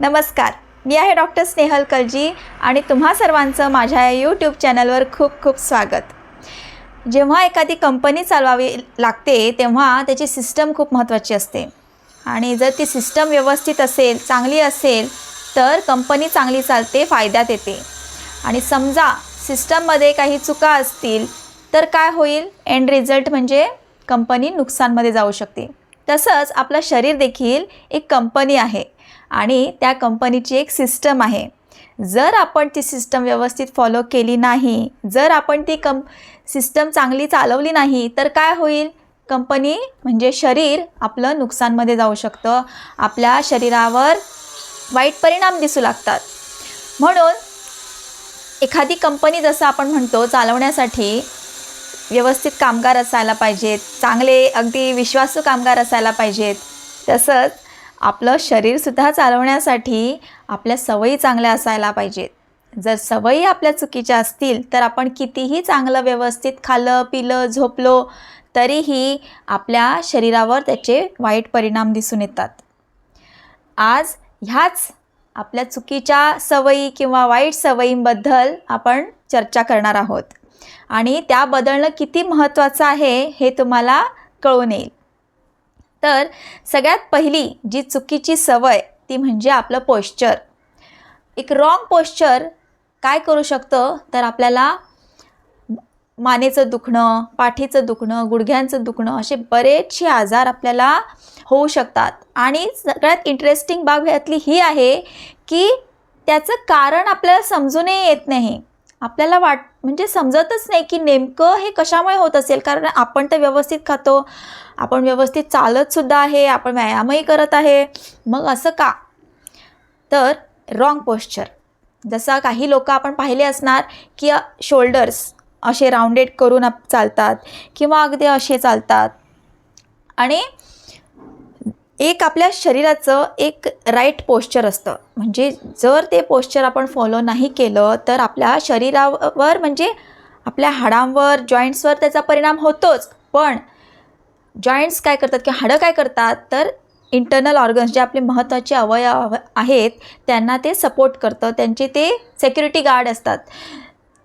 नमस्कार. मी आहे डॉक्टर स्नेहल कलजी आणि तुम्हा सर्वांचं माझ्या या यूट्यूब चॅनलवर खूप खूप स्वागत. जेव्हा एखादी कंपनी चालवावी लागते तेव्हा त्याची सिस्टम खूप महत्त्वाची असते. आणि जर ती सिस्टम व्यवस्थित असेल चांगली असेल तर कंपनी चांगली चालते फायद्यात येते आणि समजा सिस्टममध्ये काही चुका असतील तर काय होईल? एंड रिझल्ट म्हणजे कंपनी नुकसानमध्ये जाऊ शकते. तसंच आपलं शरीर देखील एक कंपनी आहे. आणि त्या कंपनीची एक सिस्टम आहे. जर आपण ती सिस्टम व्यवस्थित फॉलो केली नाही जर आपण ती कं सिस्टम चांगली चालवली नाही तर काय होईल? कंपनी म्हणजे शरीर आपलं नुकसानमध्ये जाऊ शकतं. आपल्या शरीरावर वाईट परिणाम दिसू लागतात. म्हणून एखादी कंपनी जसं आपण म्हणतो चालवण्यासाठी व्यवस्थित कामगार असायला पाहिजेत चांगले अगदी विश्वासू कामगार असायला पाहिजेत तसंच आपलं शरीरसुद्धा चालवण्यासाठी आपल्या सवयी चांगल्या असायला पाहिजेत. जर सवयी आपल्या चुकीच्या असतील तर आपण कितीही चांगलं व्यवस्थित खाल्लं पिलं झोपलो तरीही आपल्या शरीरावर त्याचे वाईट परिणाम दिसून येतात. आज ह्याच आपल्या चुकीच्या सवयी किंवा वाईट सवयींबद्दल आपण चर्चा करणार आहोत. आणि त्या बदलणं किती महत्त्वाचं आहे हे तुम्हाला कळून येईल. तर सगळ्यात पहिली जी चुकीची सवय ती म्हणजे आपलं पोश्चर एक रॉंग पोश्चर काय करू शकतं? तर आपल्याला मानेचं दुखणं पाठीचं दुखणं गुडघ्यांचं दुखणं असे बरेचसे आजार आपल्याला होऊ शकतात. आणि सगळ्यात इंटरेस्टिंग बाब यातली ही आहे की त्याचं कारण आपल्याला समजूनही येत नाही. आपल्याला वाट म्हणजे समजतच नाही की नेमकं हे कशामुळे होत असेल. कारण आपण तर व्यवस्थित खातो. आपण व्यवस्थित चालतसुद्धा आहे. आपण व्यायामही करत आहे. मग असं का? तर रॉंग पोश्चर जसं काही लोक आपण पाहिले असणार की शोल्डर्स असे राऊंडेड करून चालतात किंवा अगदी असे चालतात. आणि एक आपल्या शरीराचं एक राईट पोश्चर असतं. म्हणजे जर ते पोश्चर आपण फॉलो नाही केलं तर आपल्या शरीरावर म्हणजे आपल्या हाडांवर जॉईंट्सवर त्याचा परिणाम होतोच. पण जॉईंट्स काय करतात किंवा हाडं काय करतात तर इंटरनल ऑर्गन्स जे आपले महत्त्वाचे अवयव आहेत त्यांना ते सपोर्ट करतं. त्यांचे ते सेक्युरिटी गार्ड असतात.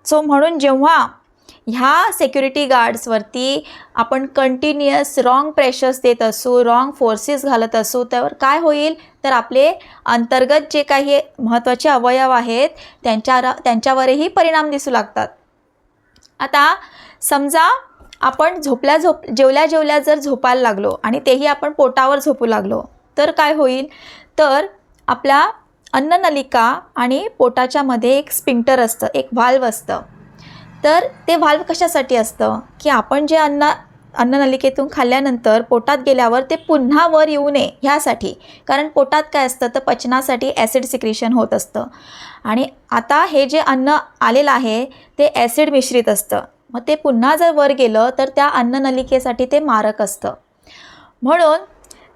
सो म्हणून जेव्हा ह्या सेक्युरिटी गार्ड्सवरती आपण कंटिन्युअस रॉंग प्रेशर्स देत असू रॉंग फोर्सेस घालत असू त्यावर काय होईल? तर आपले अंतर्गत जे काही महत्त्वाचे अवयव आहेत त्यांच्या त्यांच्यावरही परिणाम दिसू लागतात. आता समजा आपण झोपल्या झोप जेवल्या जेवल्या जर झोपायला लागलो आणि तेही आपण पोटावर झोपू लागलो तर काय होईल? तर आपल्या अन्ननलिका आणि पोटाच्यामध्ये एक स्पिंक्टर असतं एक व्हाल्व असतं. तर ते व्हाल्व कशासाठी असतं? की आपण जे अन्न अन्ननलिकेतून खाल्ल्यानंतर पोटात गेल्यावर ते पुन्हा वर येऊ नये ह्यासाठी. कारण पोटात काय असतं? तर पचनासाठी ॲसिड सिक्रेशन होत असतं. आणि आता हे जे अन्न आलेलं आहे ते ॲसिड मिश्रित असतं. मग ते पुन्हा जर वर गेलं तर त्या अन्ननलिकेसाठी ते मारक असतं. म्हणून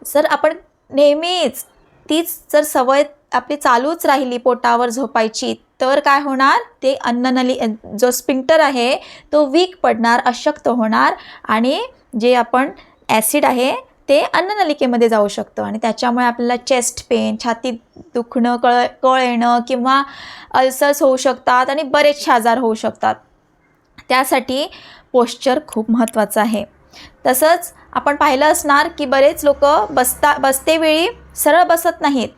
जर आपण नेहमीच तीच जर सवय आपली चालूच राहिली पोटावर झोपायची तर काय होणार? ते अन्ननली जो स्पिंक्टर आहे तो वीक पडणार अशक्त होणार आणि जे आपण ॲसिड आहे ते अन्ननलिकेमध्ये जाऊ शकतं आणि त्याच्यामुळे आपल्याला चेस्ट पेन छाती दुखणं कळ कळ येणं किंवा अल्सर्स होऊ शकतात आणि बरेचसे आजार होऊ शकतात. त्यासाठी पोश्चर खूप महत्त्वाचं आहे. तसंच आपण पाहिलं असणार की बरेच लोक बसता बसतेवेळी सरळ बसत नाहीत.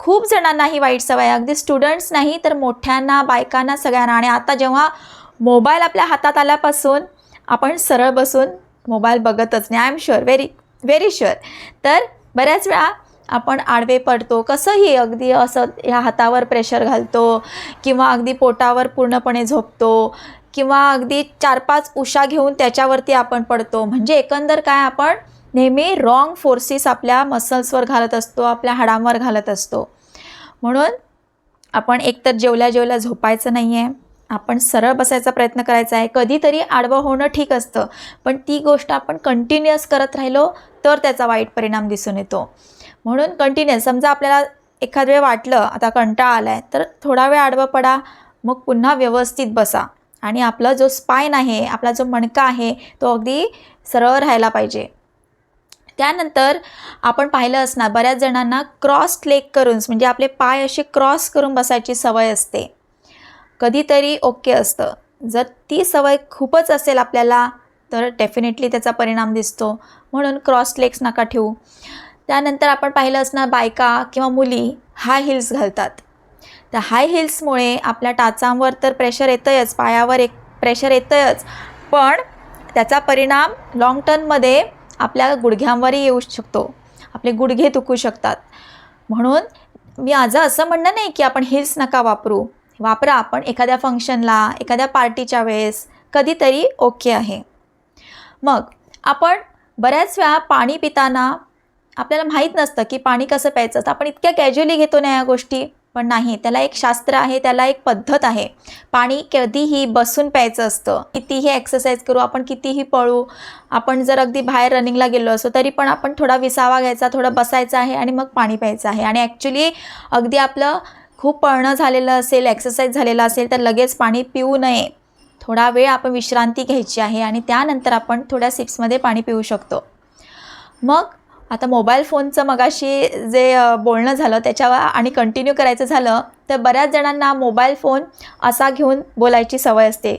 खूप जणांनाही वाईट सवय अगदी स्टुडंट्स नाही तर मोठ्यांना बायकांना सगळ्यांना. आणि आता जेव्हा मोबाईल आपल्या हातात आल्यापासून आपण सरळ बसून मोबाईल बघतच नाही. I am sure very very sure तर बऱ्याच वेळा आपण आडवे पडतो. कसंही अगदी असं ह्या हातावर प्रेशर घालतो किंवा अगदी पोटावर पूर्णपणे झोपतो किंवा अगदी चार पाच उशा घेऊन त्याच्यावरती आपण पडतो. म्हणजे एकंदर काय आपण नेहमी रॉंग फोर्सेस आपल्या मसल्सवर घालत असतो आपल्या हाडांवर घालत असतो. म्हणून आपण एकतर जेवल्या जेवल्या झोपायचं नाही आहे आपण सरळ बसायचा प्रयत्न करायचा आहे. कधीतरी आडवं होणं ठीक असतं. पण ती गोष्ट आपण कंटिन्युअस करत राहिलो तर त्याचा वाईट परिणाम दिसून येतो. म्हणून कंटिन्युअस समजा आपल्याला एखाद वेळ वाटलं आता कंटाळा आला आहे तर थोडा वेळ आडवं पडा. मग पुन्हा व्यवस्थित बसा. आणि आपला जो स्पाईन आहे आपला जो मणका आहे तो अगदी सरळ राहायला पाहिजे. त्यानंतर आपण पाहिलं असणार बऱ्याच जणांना क्रॉस लेग करून म्हणजे आपले पाय असे क्रॉस करून बसायची सवय असते. कधीतरी ओके असतं. जर ती सवय खूपच असेल आपल्याला तर डेफिनेटली त्याचा परिणाम दिसतो. म्हणून क्रॉस लेग्स नका ठेवू. त्यानंतर आपण पाहिलं असणार बायका किंवा मुली हाय हिल्स घालतात. तर हाय हिल्समुळे आपल्या टाचांवर तर प्रेशर येतंच पायावर एक प्रेशर येतंच पण त्याचा परिणाम लाँग टर्ममध्ये आपल्या गुडघ्यांवरही येऊ शकतो. आपले गुडघे दुखू शकतात. म्हणून मी माझं असं म्हणणं नाही की आपण हिल्स नका वापरू. वापरा आपण एखाद्या फंक्शनला एखाद्या पार्टीच्या वेळेस कधीतरी ओके आहे. मग आपण बऱ्याच वेळा पाणी पिताना आपल्याला माहीत नसतं की पाणी कसं प्यायचं. तर आपण इतक्या कॅज्युअली घेतो ना या गोष्टी. पण नाही त्याला एक शास्त्र आहे त्याला एक पद्धत आहे. पाणी कधीही बसून प्यायचं असतं. कितीही एक्सरसाइज करू आपण कितीही पळू आपण जर अगदी बाहेर रनिंगला गेलो असो तरी पण आपण थोडा विसावा घ्यायचा थोडं बसायचं आहे आणि मग पाणी प्यायचं आहे. आणि ॲक्च्युली अगदी आपलं खूप पळणं झालेलं असेल एक्सरसाइज झालेलं असेल तर लगेच पाणी पिऊ नये. थोडा वेळ आपण विश्रांती घ्यायची आहे आणि त्यानंतर आपण थोड्या सिप्समध्ये पाणी पिऊ शकतो. मग आता मोबाईल फोनचं मगाशी जे बोलणं झालं त्याच्यावर आणि कंटिन्यू करायचं झालं तर बऱ्याच जणांना मोबाईल फोन असा घेऊन बोलायची सवय असते.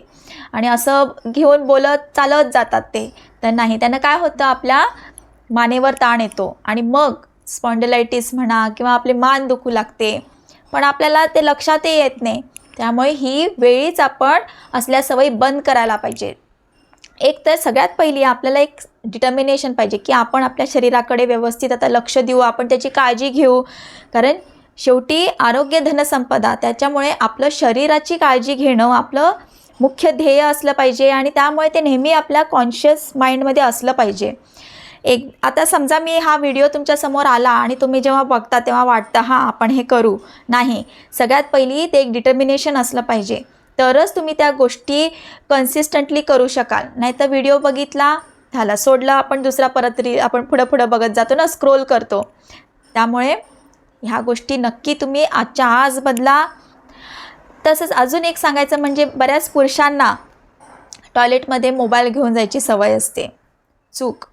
आणि असं घेऊन बोलत चालत जातात ते. तर नाही त्यांना काय होतं आपल्या मानेवर ताण येतो. आणि मग स्पॉन्डलायटिस म्हणा किंवा आपले मान दुखू लागते. पण आपल्याला ते लक्षातही येत नाही. त्यामुळे ही वेळीच आपण असल्या सवयी बंद करायला पाहिजे एक तर सगळ्यात पहिली आपल्याला एक डिटर्मिनेशन पाहिजे की आपण आपल्या शरीराकडे व्यवस्थित आता लक्ष देऊ आपण त्याची काळजी घेऊ. कारण शेवटी आरोग्य धनसंपदा त्याच्यामुळे आपलं शरीराची काळजी घेणं आपलं मुख्य ध्येय असलं पाहिजे आणि त्यामुळे ते नेहमी आपल्या कॉन्शियस माइंडमध्ये असलं पाहिजे. एक आता समजा मी हा व्हिडिओ तुमच्यासमोर आला आणि तुम्ही जेव्हा बघता तेव्हा वाटतं हां आपण हे करू. नाही सगळ्यात पहिली ते एक डिटर्मिनेशन असलं पाहिजे. तरच तुम्ही त्या गोष्टी कन्सिस्टंटली करू शकाल. नाही तर व्हिडिओ बघितला झाला सोडला आपण दुसरा परत री आपण पुढं पुढं बघत जातो ना स्क्रोल करतो. त्यामुळे ह्या गोष्टी नक्की तुम्ही आजच्या आज बदला. तसंच अजून एक सांगायचं म्हणजे बऱ्याच पुरुषांना टॉयलेटमध्ये मोबाईल घेऊन जायची सवय असते. चूक.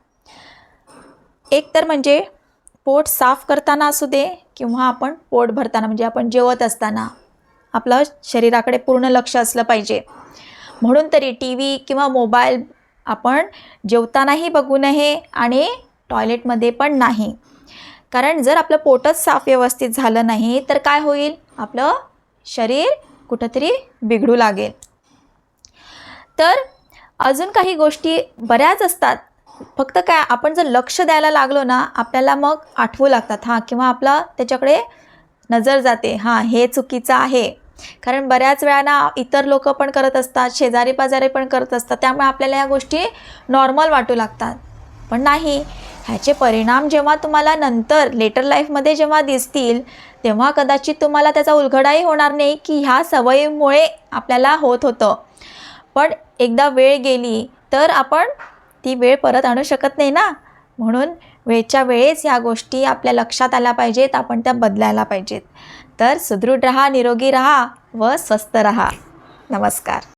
एक तर म्हणजे पोट साफ करताना असू दे किंवा आपण पोट भरताना म्हणजे आपण जेवत असताना. आपलं शरीराकडे पूर्ण लक्ष असलं पाहिजे. म्हणून तरी टी व्ही किंवा मोबाईल आपण जेवतानाही बघू नये आणि टॉयलेटमध्ये पण नाही. कारण जर आपलं पोटच साफ व्यवस्थित झालं नाही तर काय होईल? आपलं शरीर कुठंतरी बिघडू लागेल. तर अजून काही गोष्टी बऱ्याच असतात. फक्त काय आपण जर लक्ष द्यायला लागलो ना आपल्याला मग आठवू लागतात. हां किंवा आपला त्याच्याकडे नजर जाते. हां हे चुकीचं आहे. कारण बऱ्याच वेळा ना इतर लोक पण करत असतात शेजारी पाजारी पण करत असतात. त्यामुळे आपल्याला या गोष्टी नॉर्मल वाटू लागतात. पण नाही ह्याचे परिणाम जेव्हा तुम्हाला नंतर लेटर लाईफमध्ये जेव्हा दिसतील तेव्हा कदाचित तुम्हाला त्याचा उलगडाही होणार नाही की ह्या सवयीमुळे आपल्याला होत होतं. पण एकदा वेळ गेली तर आपण ती वेळ परत आणू शकत नाही ना? म्हणून वेळच्या वेळेस ह्या गोष्टी आपल्या लक्षात आल्या पाहिजेत आपण त्या बदलायला पाहिजेत. तर सुदृढ रहा निरोगी रहा व स्वस्थ रहा. नमस्कार.